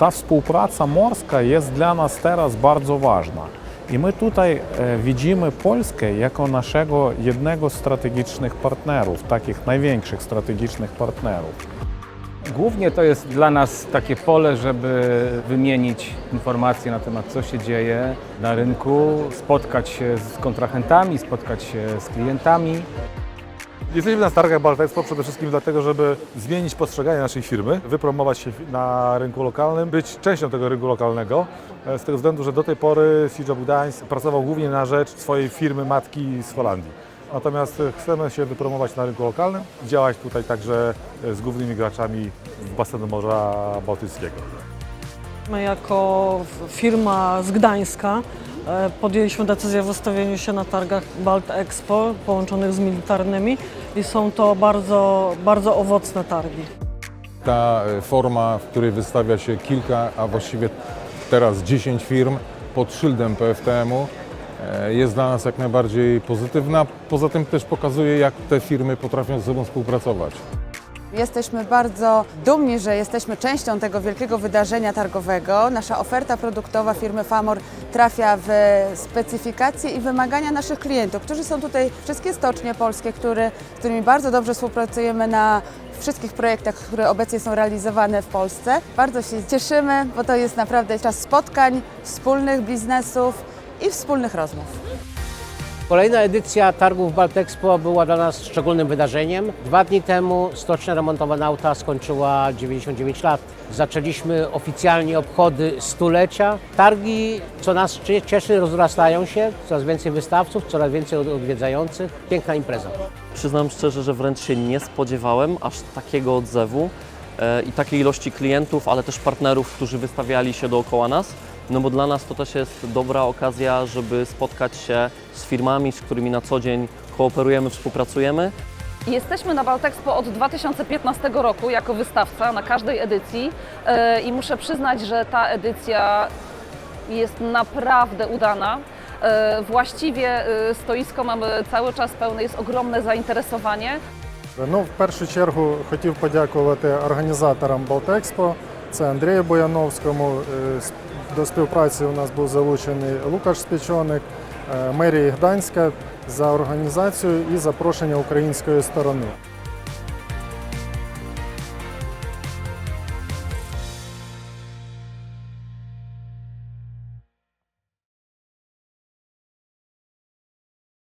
ta współpraca morska jest dla nas teraz bardzo ważna. I my tutaj e, widzimy Polskę jako naszego jednego z strategicznych partnerów, takich największych strategicznych partnerów. Głównie to jest dla nas takie pole, żeby wymienić informacje na temat, co się dzieje na rynku, spotkać się z kontrahentami, spotkać się z klientami. Jesteśmy na targach Baltexpo przede wszystkim dlatego, żeby zmienić postrzeganie naszej firmy, wypromować się na rynku lokalnym, być częścią tego rynku lokalnego. e, Z tego względu, że do tej pory Sijob Gdańsk pracował głównie na rzecz swojej firmy matki z Holandii. Natomiast e, chcemy się wypromować na rynku lokalnym, działać tutaj także e, z głównymi graczami w basenu Morza Bałtyckiego. My jako firma z Gdańska podjęliśmy decyzję o wystawieniu się na targach Balt Expo połączonych z militarnymi i są to bardzo, bardzo owocne targi. Ta e, forma, w której wystawia się kilka, a właściwie teraz 10 firm pod szyldem PFTM-u e, jest dla nas jak najbardziej pozytywna. Poza tym też pokazuje, jak te firmy potrafią ze sobą współpracować. Jesteśmy bardzo dumni, że jesteśmy częścią tego wielkiego wydarzenia targowego. Nasza oferta produktowa firmy Famor trafia w specyfikacje i wymagania naszych klientów, którzy są tutaj wszystkie stocznie polskie, które, z którymi bardzo dobrze współpracujemy na wszystkich projektach, które obecnie są realizowane w Polsce. Bardzo się cieszymy, bo to jest naprawdę czas spotkań, wspólnych biznesów i wspólnych rozmów. Kolejna edycja targów Baltexpo była dla nas szczególnym wydarzeniem. Dwa dni temu stocznia remontowa Nauta skończyła 99 lat. Zaczęliśmy oficjalnie obchody stulecia. Targi, co nas cie- cieszy, rozrastają się. Coraz więcej wystawców, coraz więcej od- odwiedzających. Piękna impreza. Przyznam szczerze, że wręcz się nie spodziewałem aż takiego odzewu e, i takiej ilości klientów, ale też partnerów, którzy wystawiali się dookoła nas No bo dla nas to też jest dobra okazja, żeby spotkać się z firmami, z którymi na co dzień kooperujemy, współpracujemy. Jesteśmy na Baltexpo od 2015 roku jako wystawca na każdej edycji e, i muszę przyznać, że ta edycja jest naprawdę udana. E, Właściwie e, stoisko mamy cały czas pełne, jest ogromne zainteresowanie. Ну, в першу чергу хотів подякувати організаторам Балтекспо. Це Андрію Бояновському. До співпраці у нас був залучений Лукаш Спічоник, е, мерії Гданська за організацію і запрошення української сторони.